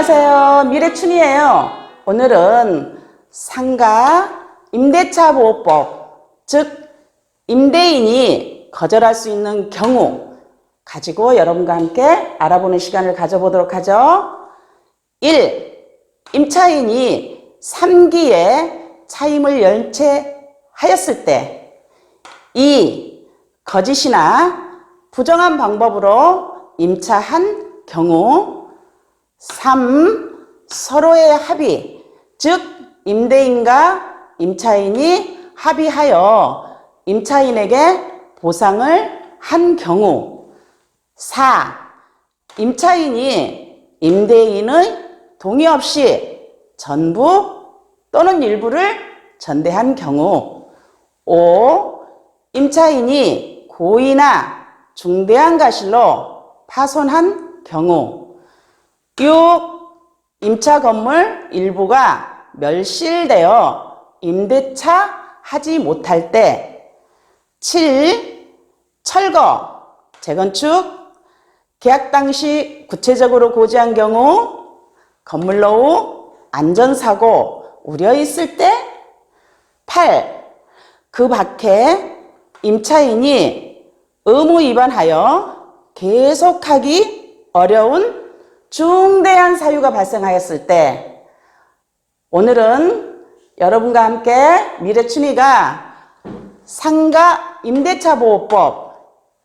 안녕하세요. 미래춘이에요. 오늘은 상가 임대차 보호법, 즉 임대인이 거절할 수 있는 경우 가지고 여러분과 함께 알아보는 시간을 가져보도록 하죠. 1. 임차인이 3기에 차임을 연체하였을 때 2. 거짓이나 부정한 방법으로 임차한 경우 3. 서로의 합의, 즉 임대인과 임차인이 합의하여 임차인에게 보상을 한 경우 4. 임차인이 임대인의 동의 없이 전부 또는 일부를 전대한 경우 5. 임차인이 고의나 중대한 가실로 파손한 경우 6. 임차 건물 일부가 멸실되어 임대차 하지 못할 때 7. 철거, 재건축, 계약 당시 구체적으로 고지한 경우 건물로 안전사고 우려 있을 때 8. 그 밖에 임차인이 의무 위반하여 계속하기 어려운 중대한 사유가 발생하였을 때 오늘은 여러분과 함께 미래춘이가 상가 임대차 보호법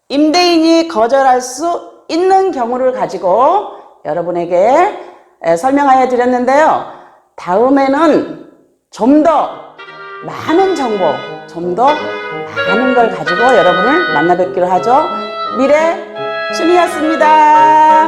임대인이 거절할 수 있는 경우를 가지고 여러분에게 에, 설명하여 드렸는데요. 다음에는 좀 더 많은 정보, 좀 더 많은 걸 가지고 여러분을 만나 뵙기로 하죠. 미래 춘이었습니다.